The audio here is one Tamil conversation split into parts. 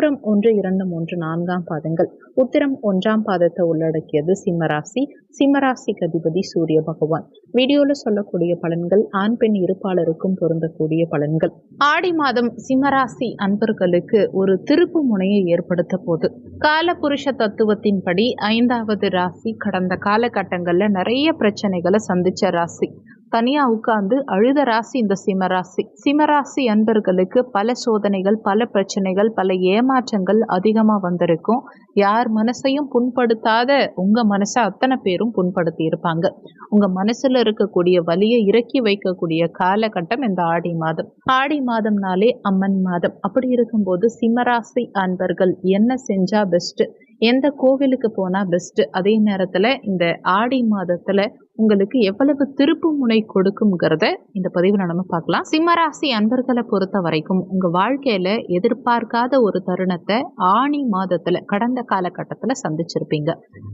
பூரம் ஒன்று இரண்டு மூன்று நான்காம் பாதங்கள். உத்திரம் ஒன்றாம் பாதத்தை உள்ளடக்கியது சிம்மராசி. சிம்மராசிக்கு அதிபதி சூரிய பகவான். வீடியோல சொல்லக்கூடிய பலன்கள் ஆண் பெண் இருப்பாளருக்கும் பொருந்தக்கூடிய பலன்கள். ஆடி மாதம் சிம்மராசி அன்பர்களுக்கு ஒரு திருப்பு முனையை ஏற்படுத்த போது கால புருஷ தத்துவத்தின்படி ஐந்தாவது ராசி கடந்த காலகட்டங்கள்ல நிறைய பிரச்சனைகளை சந்திச்ச ராசி. தனியா உட்கார்ந்து அழுத ராசி இந்த சிம்மராசி சிம்மராசி அன்பர்களுக்கு பல சோதனைகள் பல பிரச்சனைகள் பல ஏமாற்றங்கள் அதிகமா வந்திருக்கும். யார் மனசையும் புண்படுத்தாத உங்க மனசை அத்தனை பேரும் புண்படுத்தி இருப்பாங்க உங்க மனசுல இருக்கக்கூடிய வலியை இறக்கி வைக்கக்கூடிய காலகட்டம் இந்த ஆடி மாதம். ஆடி மாதம்னாலே அம்மன் மாதம். அப்படி இருக்கும்போது சிம்மராசி அன்பர்கள் என்ன செஞ்சா பெஸ்ட் எந்த கோவிலுக்கு போனா பெஸ்ட் அதே நேரத்துல இந்த ஆடி மாதத்துல உங்களுக்கு எவ்வளவு திருப்பு முனை கொடுக்குங்கிறத இந்த பதிவில் நம்ம பார்க்கலாம். சிம்மராசி அன்பர்களை பொறுத்த வரைக்கும் உங்க வாழ்க்கையில எதிர்பார்க்காத ஒரு தருணத்தை ஆணி மாதத்துல கடந்த காலகட்டத்துல சந்திச்சிருப்பீங்க.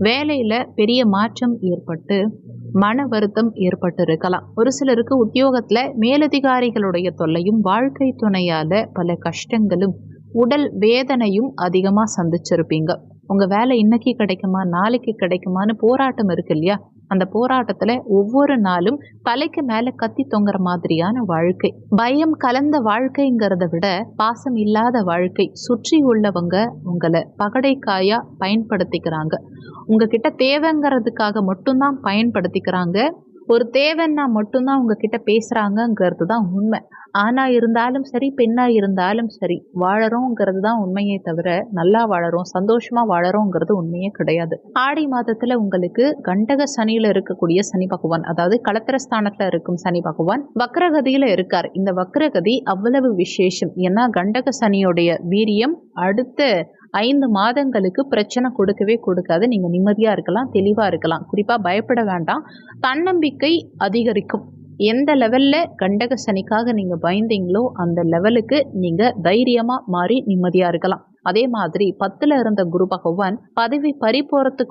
வேலையில பெரிய மாற்றம் ஏற்பட்டு மன வருத்தம் ஏற்பட்டு இருக்கலாம். ஒரு சிலருக்கு உத்தியோகத்துல மேலதிகாரிகளுடைய தொல்லையும் வாழ்க்கை துணையால பல கஷ்டங்களும் உடல் வேதனையும் அதிகமாக சந்திச்சிருப்பீங்க. உங்கள் வேலை இன்னைக்கு கிடைக்குமா நாளைக்கு கிடைக்குமான்னு போராட்டம் இருக்கு இல்லையா? அந்த போராட்டத்தில் ஒவ்வொரு நாளும் தலைக்கு மேலே கத்தி தொங்குற மாதிரியான வாழ்க்கை. பயம் கலந்த வாழ்க்கைங்கிறத விட பாசம் இல்லாத வாழ்க்கை சுற்றி உள்ளவங்க உங்களை பகடைக்காயாக பயன்படுத்திக்கிறாங்க. உங்ககிட்ட தேவைங்கிறதுக்காக மட்டும்தான் பயன்படுத்திக்கிறாங்க. ஒரு தேவைன்னா மட்டும்தான் உங்ககிட்ட பேசுகிறாங்கங்கிறது தான் உண்மை. ஆணாக இருந்தாலும் சரி பெண்ணாக இருந்தாலும் சரி வாழறோங்கிறது தான் உண்மையே தவிர நல்லா வாழறோம் சந்தோஷமாக வாழறோங்கிறது உண்மையே கிடையாது. ஆடி மாதத்தில் உங்களுக்கு கண்டக சனியில் இருக்கக்கூடிய சனி பகவான் அதாவது களத்திரஸ்தானத்தில் இருக்கும் சனி பகவான் வக்ரகதியில் இருக்கார். இந்த வக்ரகதி அவ்வளவு விசேஷம். ஏன்னா கண்டக சனியுடைய வீரியம் அடுத்த ஐந்து மாதங்களுக்கு பிரச்சனை கொடுக்கவே கொடுக்காது. நீங்கள் நிம்மதியாக இருக்கலாம் தெளிவாக இருக்கலாம். குறிப்பாக பயப்பட வேண்டாம். தன்னம்பிக்கை அதிகரிக்கும். எந்த லெவலில் கண்டக சனிக்காக நீங்கள் பயந்தீங்களோ அந்த லெவலுக்கு நீங்கள் தைரியமாக மாறி நிம்மதியாக இருக்கலாம். அதே மாதிரி பத்தில் இருந்த குரு பகவான் பதவி பறி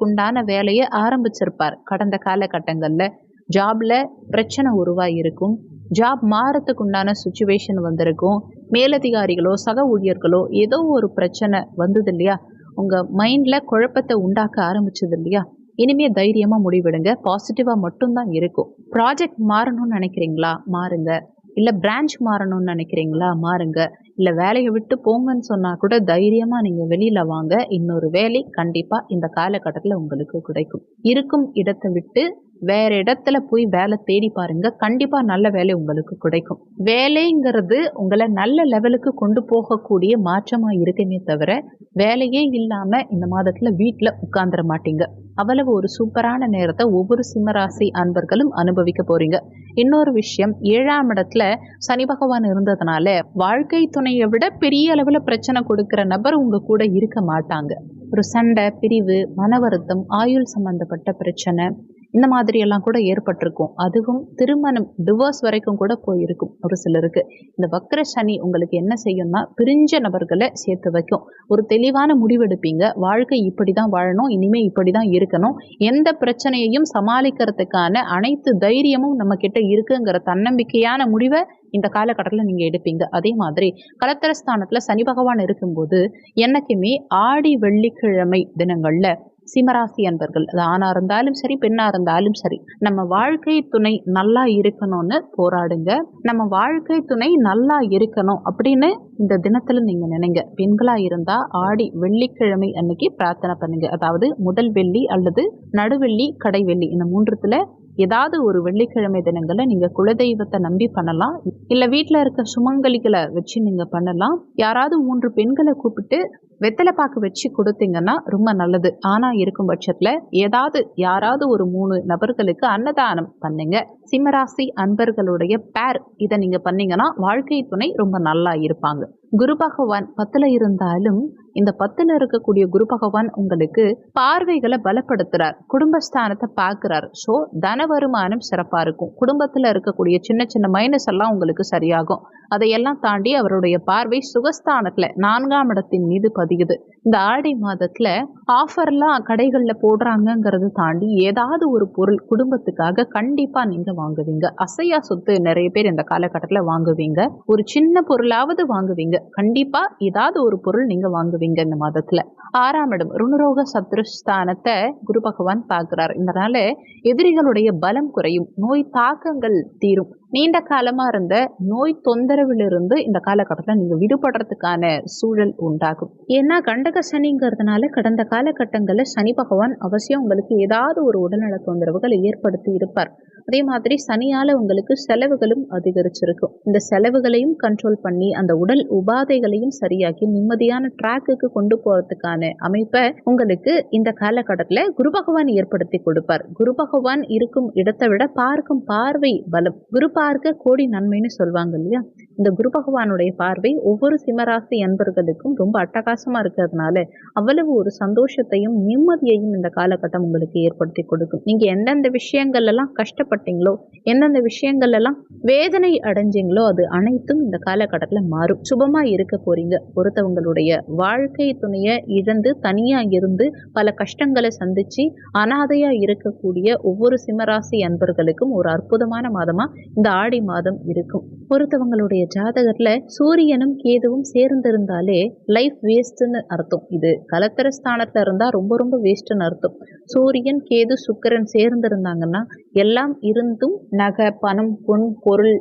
உண்டான வேலையை ஆரம்பிச்சிருப்பார். கடந்த காலகட்டங்களில் ஜாப்ல பிரச்சனை உருவாகியிருக்கும் ஜாப் மாறத்துக்கு உண்டான சுச்சுவேஷன் வந்திருக்கும். மேலதிகாரிகளோ சக ஊழியர்களோ ஏதோ ஒரு பிரச்சனை வந்தது இல்லையா? உங்கள் மைண்டில் குழப்பத்தை உண்டாக்க ஆரம்பிச்சது இல்லையா? இனிமே தைரியமாக முடிவெடுங்க. பாசிட்டிவாக மட்டும்தான் இருக்கும். ப்ராஜெக்ட் மாறணும்னு நினைக்கிறீங்களா? மாறுங்க. இல்லை பிரான்ச் மாறணும்னு நினைக்கிறீங்களா? மாறுங்க. இல்லை வேலையை விட்டு போங்கன்னு சொன்னால் கூட தைரியமாக நீங்கள் வெளியில் வாங்க. இன்னொரு வேலை கண்டிப்பாக இந்த காலகட்டத்தில் உங்களுக்கு கிடைக்கும். இருக்கும் இடத்தை விட்டு வேற இடத்துல போய் வேலை தேடி பாருங்க. கண்டிப்பா நல்ல வேலை உங்களுக்கு கிடைக்கும். வேலைங்கிறது உங்களை நல்ல லெவலுக்கு கொண்டு போகக்கூடிய மாற்றமா இருக்குமே தவிர வேலையே இல்லாம இந்த மாதத்துல வீட்டுல உட்கார்ந்துட மாட்டீங்க. அவ்வளவு ஒரு சூப்பரான நேரத்தை ஒவ்வொரு சிம்மராசி அன்பர்களும் அனுபவிக்க போறீங்க. இன்னொரு விஷயம் ஏழாம் இடத்துல சனி பகவான் இருந்ததுனால வாழ்க்கை துணை துணையை விட பெரிய அளவில் பிரச்சனை கொடுக்கிற நபர் உங்க கூட இருக்க மாட்டாங்க. ஒரு சண்டை பிரிவு மன வருத்தம் ஆயுள் சம்பந்தப்பட்ட பிரச்சனை இந்த மாதிரி எல்லாம் கூட ஏற்பட்டிருக்கும். அதுவும் திருமணம் டிவோர்ஸ் வரைக்கும் கூட போயிருக்கும் ஒரு சிலருக்கு. இந்த வக்ர சனி உங்களுக்கு என்ன செய்யும்னா பிரிஞ்ச நபர்களை சேர்த்து வைக்கும். ஒரு தெளிவான முடிவெடுப்பீங்க. வாழ்க்கை இப்படி தான் வாழணும் இனிமே இப்படி தான் இருக்கணும். எந்த பிரச்சனையையும் சமாளிக்கிறதுக்கான அனைத்து தைரியமும் நம்ம கிட்ட இருக்குங்கிற தன்னம்பிக்கையான முடிவை இந்த காலகட்டத்தில் நீங்கள் எடுப்பீங்க. அதே மாதிரி கலத்தரஸ்தானத்தில் சனி பகவான் இருக்கும்போது என்னைக்குமே ஆடி வெள்ளிக்கிழமை தினங்களில் சிம்மராசி அன்பர்கள். அது ஆணாக இருந்தாலும் சரி பெண்ணாக இருந்தாலும் சரி நம்ம வாழ்க்கை துணை நல்லா இருக்கணும்னு போராடுங்க. நம்ம வாழ்க்கை துணை நல்லா இருக்கணும் அப்படின்னு இந்த தினத்தில் நீங்கள் நினைங்க. பெண்களாக இருந்தால் ஆடி வெள்ளிக்கிழமை அன்னைக்கு பிரார்த்தனை பண்ணுங்க. அதாவது முதல் வெள்ளி அல்லது நடுவெள்ளி கடைவெள்ளி இந்த மூன்றுத்தில் ஏதாவது ஒரு வெள்ளிக்கிழமை தினங்களில் நீங்கள் குலதெய்வத்தை நம்பி பண்ணலாம். இல்லை வீட்டில் இருக்க சுமங்கலிகளை வச்சு நீங்கள் பண்ணலாம். யாராவது மூன்று பெண்களை கூப்பிட்டு வெத்தலை பாக்கு வச்சு கொடுத்தீங்கன்னா ரொம்ப நல்லது. ஆனால் இருக்கும் பட்சத்தில் ஏதாவது யாராவது ஒரு மூணு நபர்களுக்கு அன்னதானம் பண்ணுங்க. சிம்மராசி அன்பர்களுடைய பேர் இதை நீங்கள் பண்ணீங்கன்னா வாழ்க்கை துணை ரொம்ப நல்லா இருப்பாங்க. குரு பகவான் பத்தில் இருந்தாலும் இந்த பத்துல இருக்கக்கூடிய குரு பகவான் உங்களுக்கு பார்வைகளை பலப்படுத்துறார். குடும்பஸ்தானத்தை பார்க்கிறார். ஸோ தன வருமானம் சிறப்பா இருக்கும். குடும்பத்துல இருக்கக்கூடிய சின்ன சின்ன மைனஸ் எல்லாம் உங்களுக்கு சரியாகும். அதையெல்லாம் தாண்டி அவருடைய பார்வை சுகஸ்தானத்துல நான்காம் இடத்தின் மீது பதியுது. இந்த ஆடி மாதத்துல ஆஃபர்லாம் கடைகள்ல போடுறாங்கங்கிறத தாண்டி ஏதாவது ஒரு பொருள் குடும்பத்துக்காக கண்டிப்பா நீங்க வாங்குவீங்க. அசையா சொத்து நிறைய பேர் இந்த காலகட்டத்துல வாங்குவீங்க. ஒரு சின்ன பொருளாவது வாங்குவீங்க. கண்டிப்பா ஏதாவது ஒரு பொருள் நீங்க வாங்குவீங்க. இந்த மாதத்துல ஆறாம் இடம் ருணரோக சத்ருஸ்தானத்தை குரு பகவான் பார்க்கிறார். இதனால எதிரிகளுடைய பலம் குறையும் நோய் தாக்கங்கள் தீரும். நீண்ட காலமா இருந்த நோய் தொந்தரவிலிருந்து இந்த காலகட்டத்தில் நீங்க விடுபடுறதுக்கான சூழல் உண்டாகும். ஏன்னா கண்டக சனிங்கிறதுனால கடந்த காலகட்டங்களில் சனி பகவான் அவசியம் உங்களுக்கு ஏதாவது ஒரு உடல்நல தொந்தரவுகளை ஏற்படுத்தி இருப்பார். அதே மாதிரி சனியால உங்களுக்கு செலவுகளும் அதிகரிச்சிருக்கும். இந்த செலவுகளையும் கண்ட்ரோல் பண்ணி அந்த உடல் உபாதைகளையும் சரியாக்கி நிம்மதியான ட்ராக்குக்கு கொண்டு போறதுக்கான அமைப்பை உங்களுக்கு இந்த காலகட்டத்தில் குரு பகவான் ஏற்படுத்தி கொடுப்பார். குரு பகவான் இருக்கும் இடத்தை விட பார்க்கும் பார்வை பலம். குரு பார்க்க கோடி நன்மைன்னு சொல்லுவாங்க இல்லையா? இந்த குரு பகவானுடைய பார்வை ஒவ்வொரு சிம்மராசி அன்பர்களுக்கும் ரொம்ப அட்டகாசமா இருக்கிறதுனால அவ்வளவு ஒரு சந்தோஷத்தையும் நிம்மதியையும் இந்த காலகட்டம் உங்களுக்கு ஏற்படுத்தி கொடுக்கும். நீங்க எந்தெந்த விஷயங்கள் எல்லாம் கஷ்டப்பட்டீங்களோ எந்தெந்த விஷயங்கள் எல்லாம் வேதனை அடைஞ்சீங்களோ அது அனைத்தும் இந்த காலகட்டத்தில் மாறும். சுபமா இருக்க போறீங்க. ஒருத்தவங்களுடைய வாழ்க்கை துணையை இழந்து தனியா இருந்து பல கஷ்டங்களை சந்திச்சு அனாதையா இருக்கக்கூடிய ஒவ்வொரு சிம்மராசி அன்பர்களுக்கும் ஒரு அற்புதமான மாதமா இந்த ஆடி மாதம் இருக்கும். ஒருத்தவங்களுடைய ஜாதகத்துல சூரியனும் கேதுவும் சேர்ந்திருந்தாலே லைஃப் வேஸ்ட்டுன்னு அர்த்தம். இது கலத்தர ஸ்தானத்துல இருந்தா ரொம்ப ரொம்ப வேஸ்ட்னு அர்த்தம். சூரியன் கேது சுக்கரன் சேர்ந்திருந்தாங்கன்னா எல்லாம் இருந்தும் நகை பணம் பொன் பொருள்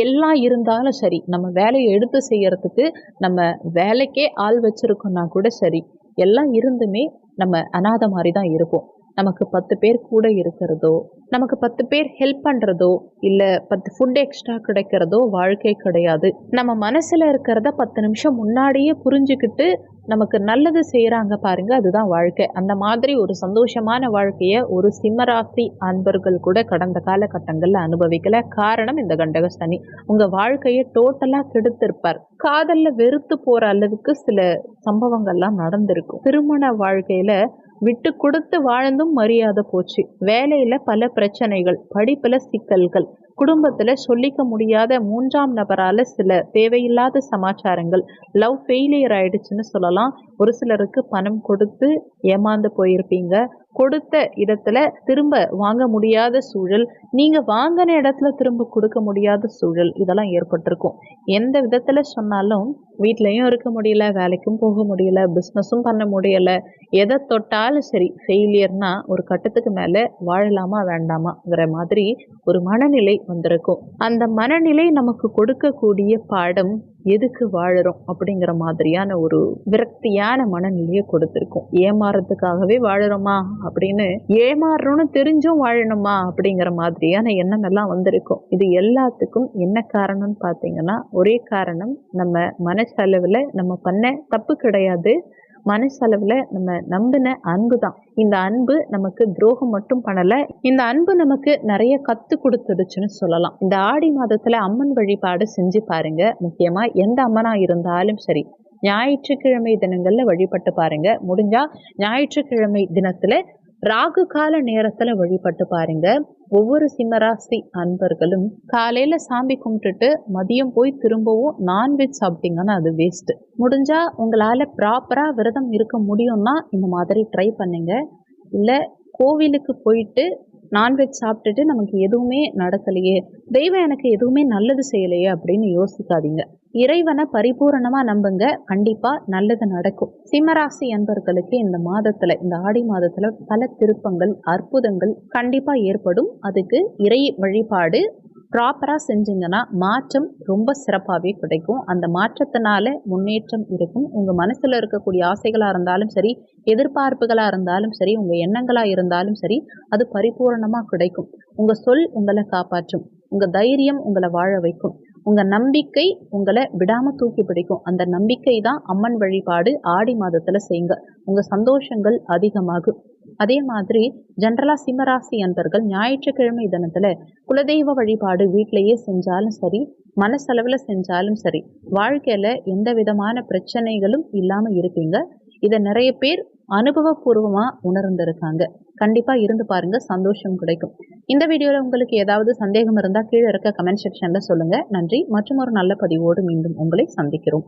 எல்லாம் இருந்தாலும் சரி நம்ம வேலையை எடுத்து செய்யறதுக்கு நம்ம வேலைக்கே ஆள் வச்சிருக்கோம்னா கூட சரி எல்லாம் இருந்துமே நம்ம அனாதை மாதிரி தான் இருப்போம். நமக்கு பத்து பேர் கூட இருக்கிறதோ நமக்கு பத்து பேர் ஹெல்ப் பண்ணுறதோ இல்லை பத்து ஃபுட் எக்ஸ்ட்ரா கிடைக்கிறதோ வாழ்க்கை கிடையாது. நம்ம மனசில் இருக்கிறத பத்து நிமிஷம் முன்னாடியே புரிஞ்சுக்கிட்டு நமக்கு நல்லது செய்கிறாங்க பாருங்க அதுதான் வாழ்க்கை. அந்த மாதிரி ஒரு சந்தோஷமான வாழ்க்கையை ஒரு சிம்மராசி அன்பர்கள் கூட கடந்த காலகட்டங்களில் அனுபவிக்கல. காரணம் இந்த கண்டக சனி உங்கள் வாழ்க்கையை டோட்டலாக கெடுத்திருப்பார். காதலில் வெறுத்து போகிற அளவுக்கு சில சம்பவங்கள்லாம் நடந்திருக்கும். திருமண வாழ்க்கையில் விட்டு கொடுத்து வாழ்ந்தும் மரியாதை போச்சு. வேலையில பல பிரச்சனைகள் படிப்புல சிக்கல்கள். குடும்பத்தில் சொல்லிக்க முடியாத மூன்றாம் நபரால் சில தேவையில்லாத சமாச்சாரங்கள் லவ் ஃபெயிலியர் ஆயிடுச்சுன்னு சொல்லலாம். ஒரு சிலருக்கு பணம் கொடுத்து ஏமாந்து போயிருப்பீங்க. கொடுத்த இடத்துல திரும்ப வாங்க முடியாத சூழல் நீங்கள் வாங்கின இடத்துல திரும்ப கொடுக்க முடியாத சூழல் இதெல்லாம் ஏற்பட்டிருக்கும். எந்த விதத்தில் சொன்னாலும் வீட்லேயும் இருக்க முடியல வேலைக்கும் போக முடியல பிஸ்னஸும் பண்ண முடியலை எதை தொட்டாலும் சரி ஃபெயிலியர்னா ஒரு கட்டத்துக்கு மேலே வாழலாமா வேண்டாமாங்கிற மாதிரி ஒரு மனநிலை வந்திருக்கும். அந்த மனநிலை நமக்கு கொடுக்கக்கூடிய பாடம் எதுக்கு வாழறோம் அப்படிங்கிற மாதிரியான ஒரு விரக்தியான மனநிலையை கொடுத்துருக்கோம். ஏமாறதுக்காகவே வாழறோமா அப்படின்னு ஏமாறுறோம்னு தெரிஞ்சும் வாழணுமா அப்படிங்கிற மாதிரியான எண்ணம் எல்லாம் வந்திருக்கும். இது எல்லாத்துக்கும் என்ன காரணம்னு பார்த்தீங்கன்னா ஒரே காரணம் நம்ம மனசளவில் நம்ம பண்ண தப்பு கிடையாது. மனசளவில் நம்ம நம்பின அன்பு தான் இந்த அன்பு நமக்கு துரோகம் மட்டும் பண்ணலை இந்த அன்பு நமக்கு நிறைய கத்து கொடுத்துடுச்சுன்னு சொல்லலாம். இந்த ஆடி மாதத்துல அம்மன் வழிபாடு செஞ்சு பாருங்க. முக்கியமா எந்த அம்மனா இருந்தாலும் சரி ஞாயிற்றுக்கிழமை தினங்கள்ல வழிபட்டு பாருங்க. முடிஞ்சா ஞாயிற்றுக்கிழமை தினத்துல ராகு கால நேரத்துல வழிபட்டு பாருங்க. ஒவ்வொரு சிம்மராசி அன்பர்களும் காலையில சாமி கும்பிட்டுட்டு மதியம் போய் திரும்பவும் நான்வெஜ் சாப்பிட்டீங்கன்னா அது வேஸ்ட் முடிஞ்சா உங்களால ப்ராப்பரா விரதம் இருக்க முடியும்னா இந்த மாதிரி ட்ரை பண்ணுங்க. இல்லை கோவிலுக்கு போயிட்டு நான்வெஜ் சாப்பிட்டுட்டு நமக்கு எதுவுமே நடக்கலையே. தெய்வம் எனக்கு எதுவுமே நல்லது செய்யலையே அப்படின்னு யோசிக்காதீங்க. இறைவனை பரிபூரணமா நம்புங்க. கண்டிப்பா நல்லது நடக்கும். சிம்மராசி அன்பர்களுக்கு இந்த மாதத்துல இந்த ஆடி மாதத்துல பல திருப்பங்கள் அற்புதங்கள் கண்டிப்பா ஏற்படும். அதுக்கு இறை வழிபாடு ப்ராப்பராக செஞ்சீங்கன்னா மாற்றம் ரொம்ப சிறப்பாகவே கிடைக்கும். அந்த மாற்றத்தினால முன்னேற்றம் இருக்கும். உங்கள் மனசில் இருக்கக்கூடிய ஆசைகளாக இருந்தாலும் சரி எதிர்பார்ப்புகளாக இருந்தாலும் சரி உங்கள் எண்ணங்களாக இருந்தாலும் சரி அது பரிபூரணமாக கிடைக்கும். உங்கள் சொல் உங்களை காப்பாற்றும். உங்கள் தைரியம் உங்களை வாழ வைக்கும். உங்கள் நம்பிக்கை உங்களை விடாமல் தூக்கி பிடிக்கும். அந்த நம்பிக்கை தான் அம்மன் வழிபாடு ஆடி மாதத்தில் செய்யுங்க. உங்கள் சந்தோஷங்கள் அதிகமாகும். அதே மாதிரி ஜென்ரலாக சிம்மராசி அன்பர்கள் ஞாயிற்றுக்கிழமை தினத்தில் குலதெய்வ வழிபாடு வீட்டிலையே செஞ்சாலும் சரி மனசளவில் செஞ்சாலும் சரி வாழ்க்கையில் எந்த விதமான பிரச்சனைகளும் இல்லாமல் இருப்பீங்க. இதை நிறைய பேர் அனுபவபூர்வமா உணர்ந்திருக்காங்க. கண்டிப்பா இருந்து பாருங்க சந்தோஷம் கிடைக்கும். இந்த வீடியோல உங்களுக்கு ஏதாவது சந்தேகம் இருந்தா கீழே இருக்க கமெண்ட் செக்ஷன்ல சொல்லுங்க. நன்றி. மற்றும் ஒரு நல்ல பதிவோடு மீண்டும் உங்களை சந்திக்கிறோம்.